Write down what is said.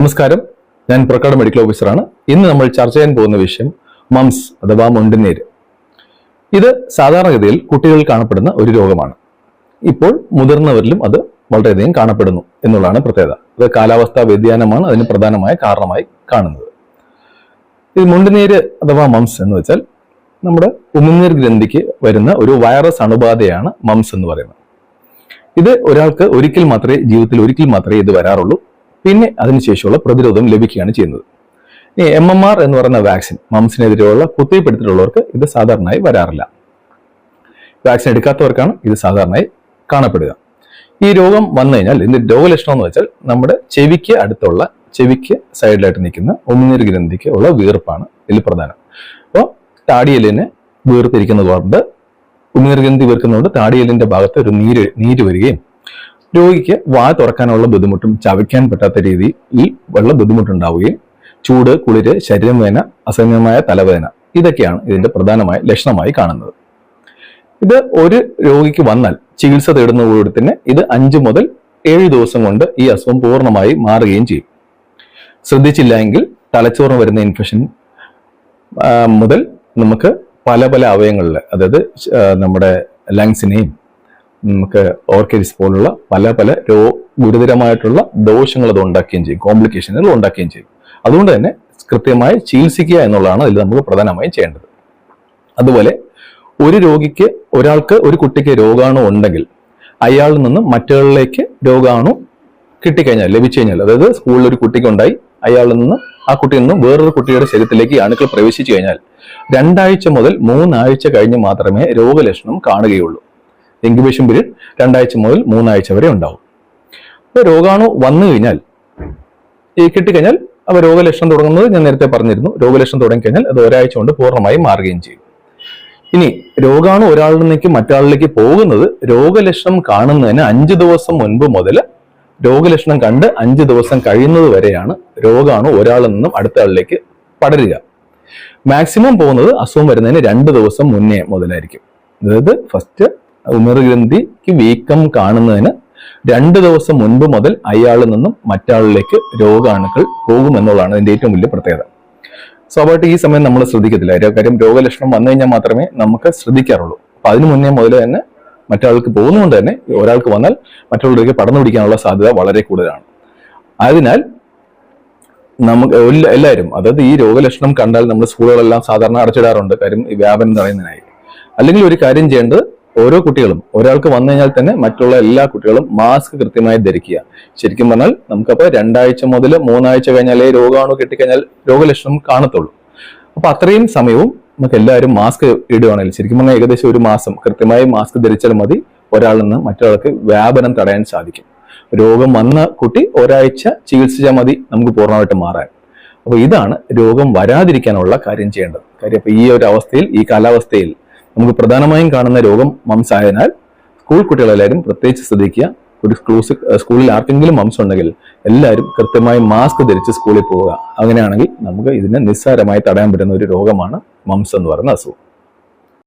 നമസ്കാരം. ഞാൻ പുറക്കാട് മെഡിക്കൽ ഓഫീസറാണ്. ഇന്ന് നമ്മൾ ചർച്ച ചെയ്യാൻ പോകുന്ന വിഷയം മംസ് അഥവാ മുണ്ടുനീര്. ഇത് സാധാരണഗതിയിൽ കുട്ടികളിൽ കാണപ്പെടുന്ന ഒരു രോഗമാണ്. ഇപ്പോൾ മുതിർന്നവരിലും അത് വളരെയധികം കാണപ്പെടുന്നു എന്നുള്ളതാണ് പ്രത്യേകത. അത് കാലാവസ്ഥാ വ്യതിയാനമാണ് അതിന് പ്രധാനമായ കാരണമായി കാണുന്നത്. ഈ മുണ്ടുനീര് അഥവാ മംസ് എന്ന് വെച്ചാൽ നമ്മുടെ ഉമിനീർ ഗ്രന്ഥിക്ക് വരുന്ന ഒരു വൈറസ് അണുബാധയാണ് മംസ് എന്ന് പറയുന്നത്. ഇത് ഒരാൾക്ക് ഒരിക്കൽ മാത്രമേ ജീവിതത്തിൽ ഒരിക്കൽ മാത്രമേ ഇത് വരാറുള്ളൂ. പിന്നെ അതിനുശേഷമുള്ള പ്രതിരോധം ലഭിക്കുകയാണ് ചെയ്യുന്നത്. ഇനി എം എം ആർ എന്ന് പറയുന്ന വാക്സിൻ മംസിനെതിരെയുള്ള കുത്തിവയ്പ്പെടുത്തിട്ടുള്ളവർക്ക് ഇത് സാധാരണയായി വരാറില്ല. വാക്സിൻ എടുക്കാത്തവർക്കാണ് ഇത് സാധാരണയായി കാണപ്പെടുക. ഈ രോഗം വന്നു കഴിഞ്ഞാൽ ഇതിന്റെ രോഗലക്ഷണം എന്ന് വെച്ചാൽ നമ്മുടെ ചെവിക്ക് അടുത്തുള്ള ചെവിക്ക് സൈഡിലായിട്ട് നിൽക്കുന്ന ഉമിനീർ ഗ്രന്ഥിക്ക് ഉള്ള വീർപ്പാണ് ഇതിൽ പ്രധാനം. അപ്പോൾ താടിയലിനെ വീർത്തിരിക്കുന്നത് കൊണ്ട് ഉമിനീർ ഗ്രന്ഥി വീർക്കുന്നതുകൊണ്ട് താടിയലിന്റെ ഭാഗത്ത് ഒരു നീര് നീര് വരികയും രോഗിക്ക് വാ തുറക്കാനുള്ള ബുദ്ധിമുട്ടും ചവയ്ക്കാൻ പറ്റാത്ത രീതി ഈ വെള്ള ബുദ്ധിമുട്ടുണ്ടാവുകയും ചൂട് കുളിര് ശരീരം വേദന അസഹ്യമായ തലവേദന ഇതൊക്കെയാണ് ഇതിന്റെ പ്രധാനമായ ലക്ഷണമായി കാണുന്നത്. ഇത് ഒരു രോഗിക്ക് വന്നാൽ ചികിത്സ തേടുന്നതോടുകൂടി തന്നെ ഇത് അഞ്ച് മുതൽ ഏഴ് ദിവസം കൊണ്ട് ഈ അസുഖം പൂർണമായി മാറുകയും ചെയ്യും. ശ്രദ്ധിച്ചില്ല എങ്കിൽ തലച്ചോറിന് വരുന്ന ഇൻഫെക്ഷൻ മുതൽ നമുക്ക് പല പല അവയവങ്ങളിൽ അതായത് നമ്മുടെ ലങ്സിനെയും നമുക്ക് ഓർക്കിഡ്സ് പോലുള്ള പല പല രോ ഗുരുതരമായിട്ടുള്ള ദോഷങ്ങൾ അത് ഉണ്ടാക്കുകയും ചെയ്യും. കോംപ്ലിക്കേഷനുകൾ ഉണ്ടാക്കുകയും ചെയ്യും. അതുകൊണ്ട് തന്നെ കൃത്യമായി ചികിത്സിക്കുക എന്നുള്ളതാണ് അതിൽ നമുക്ക് പ്രധാനമായും ചെയ്യേണ്ടത്. അതുപോലെ ഒരു രോഗിക്ക് ഒരാൾക്ക് ഒരു കുട്ടിക്ക് രോഗാണു ഉണ്ടെങ്കിൽ അയാളിൽ നിന്ന് മറ്റുകളിലേക്ക് രോഗാണു കിട്ടിക്കഴിഞ്ഞാൽ ലഭിച്ചു കഴിഞ്ഞാൽ അതായത് സ്കൂളിൽ ഒരു കുട്ടിക്കുണ്ടായി അയാളിൽ നിന്ന് ആ കുട്ടിയിൽ നിന്ന് വേറൊരു കുട്ടിയുടെ ശരീരത്തിലേക്ക് അണുക്കൾ പ്രവേശിച്ചു കഴിഞ്ഞാൽ രണ്ടാഴ്ച മുതൽ മൂന്നാഴ്ച കഴിഞ്ഞ് മാത്രമേ രോഗലക്ഷണം കാണുകയുള്ളൂ. ഇൻക്യുബേഷൻ പീരീഡ് രണ്ടാഴ്ച മുതൽ മൂന്നാഴ്ച വരെ ഉണ്ടാവും. അപ്പോൾ രോഗാണു വന്നു കഴിഞ്ഞാൽ ഈ കിട്ടിക്കഴിഞ്ഞാൽ അപ്പോൾ രോഗലക്ഷണം തുടങ്ങുന്നത് ഞാൻ നേരത്തെ പറഞ്ഞിരുന്നു. രോഗലക്ഷണം തുടങ്ങിക്കഴിഞ്ഞാൽ അത് ഒരാഴ്ച കൊണ്ട് പൂർണമായും മാറുകയും ചെയ്യും. ഇനി രോഗാണു ഒരാളിൽ നിന്നേക്ക് മറ്റൊരാളിലേക്ക് പോകുന്നത് രോഗലക്ഷണം കാണുന്നതിന് അഞ്ച് ദിവസം മുൻപ് മുതൽ രോഗലക്ഷണം കണ്ട് അഞ്ച് ദിവസം കഴിയുന്നത് വരെയാണ് രോഗാണു ഒരാളിൽ നിന്നും അടുത്ത ആളിലേക്ക് പടരുക. മാക്സിമം പോകുന്നത് അസുഖം വരുന്നതിന് രണ്ട് ദിവസം മുന്നേ മുതലായിരിക്കും. അതായത് ഫസ്റ്റ് ഉമിർഗ്രന്ഥിക്ക് വീക്കം കാണുന്നതിന് രണ്ട് ദിവസം മുൻപ് മുതൽ അയാളിൽ നിന്നും മറ്റാളിലേക്ക് രോഗാണുക്കൾ പോകുമെന്നുള്ളതാണ് ഇതിന്റെ ഏറ്റവും വലിയ പ്രത്യേകത. സ്വാഭാവികമായിട്ട് ഈ സമയം നമ്മൾ ശ്രദ്ധിക്കത്തില്ല. കാര്യം- രോഗലക്ഷണം വന്നു കഴിഞ്ഞാൽ മാത്രമേ നമുക്ക് ശ്രദ്ധിക്കാറുള്ളൂ. അപ്പൊ അതിനു മുന്നേ മുതൽ തന്നെ മറ്റാൾക്ക് പോകുന്നതുകൊണ്ട് തന്നെ ഒരാൾക്ക് വന്നാൽ മറ്റുള്ളവരിലേക്ക് പടർന്നു പിടിക്കാനുള്ള സാധ്യത വളരെ കൂടുതലാണ്. അതിനാൽ നമുക്ക് എല്ലാ- എല്ലാവരും അതായത് ഈ രോഗലക്ഷണം കണ്ടാൽ നമ്മൾ സ്കൂളുകളെല്ലാം സാധാരണ അടച്ചിടാറുണ്ട്. കാര്യം ഈ വ്യാപനം തടയുന്നതിനായി അല്ലെങ്കിൽ ഒരു കാര്യം ചെയ്യേണ്ടത് ഓരോ കുട്ടികളും ഒരാൾക്ക് വന്നു കഴിഞ്ഞാൽ തന്നെ മറ്റുള്ള എല്ലാ കുട്ടികളും മാസ്ക് കൃത്യമായി ധരിക്കുക. ശരിക്കും പറഞ്ഞാൽ നമുക്കപ്പോൾ രണ്ടാഴ്ച മുതൽ മൂന്നാഴ്ച കഴിഞ്ഞാലേ രോഗാണു കിട്ടിക്കഴിഞ്ഞാൽ രോഗലക്ഷണം കാണത്തുള്ളൂ. അപ്പൊ അത്രയും സമയവും നമുക്ക് എല്ലാവരും മാസ്ക് ഇടുകയാണെങ്കിൽ ശരിക്കും പറഞ്ഞാൽ ഏകദേശം ഒരു മാസം കൃത്യമായി മാസ്ക് ധരിച്ചാൽ മതി. ഒരാളിൽ നിന്ന് മറ്റൊരാൾക്ക് വ്യാപനം തടയാൻ സാധിക്കും. രോഗം വന്ന കുട്ടി ഒരാഴ്ച ചികിത്സിച്ചാൽ മതി നമുക്ക് പൂർണമായിട്ട് മാറാൻ. അപ്പോൾ ഇതാണ് രോഗം വരാതിരിക്കാനുള്ള കാര്യം ചെയ്യേണ്ടത്. കാര്യം അപ്പൊ ഈ ഒരു അവസ്ഥയിൽ ഈ കാലാവസ്ഥയിൽ നമുക്ക് പ്രധാനമായും കാണുന്ന രോഗം മംസ് ആയതിനാൽ സ്കൂൾ കുട്ടികളെല്ലാവരും പ്രത്യേകിച്ച് ശ്രദ്ധിക്കുക. ഒരു സ്കൂൾസ് സ്കൂളിൽ ആർക്കെങ്കിലും മംസ് ഉണ്ടെങ്കിൽ എല്ലാവരും കൃത്യമായി മാസ്ക് ധരിച്ച് സ്കൂളിൽ പോവുക. അങ്ങനെയാണെങ്കിൽ നമുക്ക് ഇതിനെ നിസ്സാരമായി തടയാൻ പറ്റുന്ന ഒരു രോഗമാണ് മംസ് എന്ന് പറയുന്ന അസുഖം.